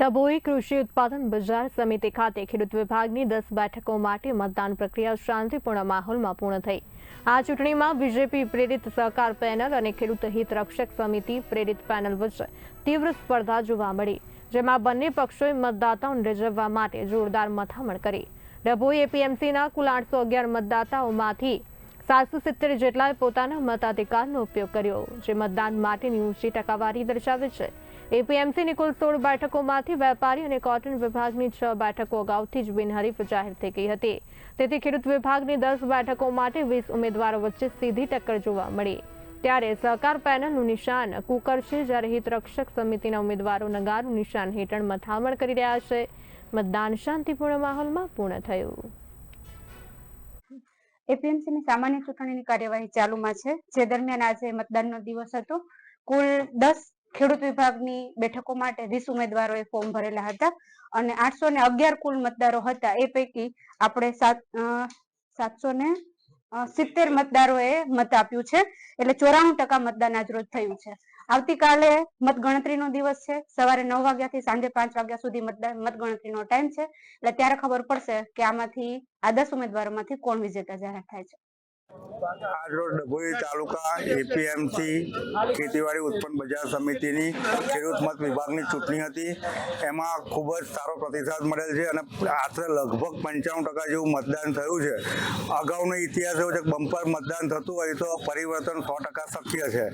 ડભોઈ કૃષિ ઉત્પાદન બજાર સમિતિ ખાતે ખેડૂત વિભાગની દસ બેઠકો માટે મતદાન પ્રક્રિયા શાંતિપૂર્ણ માહોલમાં પૂર્ણ થઈ. આ ચૂંટણીમાં બીજેપી પ્રેરિત સહકાર પેનલ અને ખેડૂત હિત રક્ષક સમિતિ પ્રેરિત પેનલ વચ્ચે તીવ્ર સ્પર્ધા જોવા મળી, જેમાં બંને પક્ષોએ મતદાતાઓને રીઝવવા માટે જોરદાર મથામણ કરી. ડભોઈ એપીએમસીના કુલ આઠસો અગિયાર મતદાતાઓમાંથી સાતસો સિત્તેર જેટલાએ પોતાના મતાધિકારનો ઉપયોગ કર્યો, જે મતદાન માટેની ઊંચી ટકાવારી દર્શાવે છે. એપીએમસીની કુલ સોળ બેઠકોમાંથી વેપારી અને કોટન વિભાગની છ બેઠકો અગાઉથી જ બિનહરીફ જાહેર થઈ ગઈ હતી. તેથી ખેડૂત વિભાગની દસ બેઠકો માટે વીસ ઉમેદવારો વચ્ચે સીધી ટક્કર જોવા મળી. ત્યારે સહકાર પેનલનું નિશાન કુકર છે જ્યારે હિતરક્ષક સમિતિના ઉમેદવારો નગારું નિશાન હેઠળ મથામણ કરી રહ્યા છે. મતદાન શાંતિપૂર્ણ માહોલમાં પૂર્ણ થયું. એપીએમસીની સામાન્ય ચૂંટણીની કાર્યવાહી ચાલુમાં છે. જે દરમિયાન આજે મતદાનનો દિવસ હતો. કુલ દસ ખેડૂત વિભાગની બેઠકો માટે વીસ ઉમેદવારોએ ફોર્મ ભરેલા હતા અને આઠસો ને અગિયાર કુલ મતદારો હતા. એ પૈકી આપણે સાત સાતસો ને સિત્તેર મતદારોએ મત આપ્યું છે. એટલે ચોરાણું ટકા મતદાન આજરોજ થયું છે. આવતીકાલે મતગણતરીનો દિવસ છે. સવારે નવ વાગ્યાથી સાંજે પાંચ વાગ્યા સુધી મતદાન, મતગણતરીનો ટાઈમ છે. એટલે ત્યારે ખબર પડશે કે આમાંથી, આ દસ ઉમેદવારોમાંથી કોણ વિજેતા જાહેર થાય છે. આજરોજ ડભોઈ તાલુકા એપીએમસી ખેતીવાડી ઉત્પન્ન બજાર સમિતિની ખેડૂત મત વિભાગની ચૂંટણી હતી. એમાં ખૂબ જ સારો પ્રતિસાદ મળેલ છે અને આશરે લગભગ પંચાણું ટકા જેવું મતદાન થયું છે. અગાઉનો ઇતિહાસ એવો છે બમ્પર મતદાન થતું હોય તો પરિવર્તન સો ટકા શક્ય છે.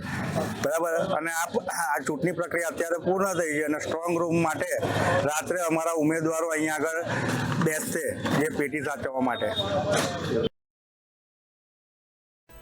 બરાબર? અને આ ચૂંટણી પ્રક્રિયા અત્યારે પૂર્ણ થઈ છે અને સ્ટ્રોંગ રૂમ માટે રાત્રે અમારા ઉમેદવારો અહીંયા આગળ બેસશે જે પેટી સાચવવા માટે.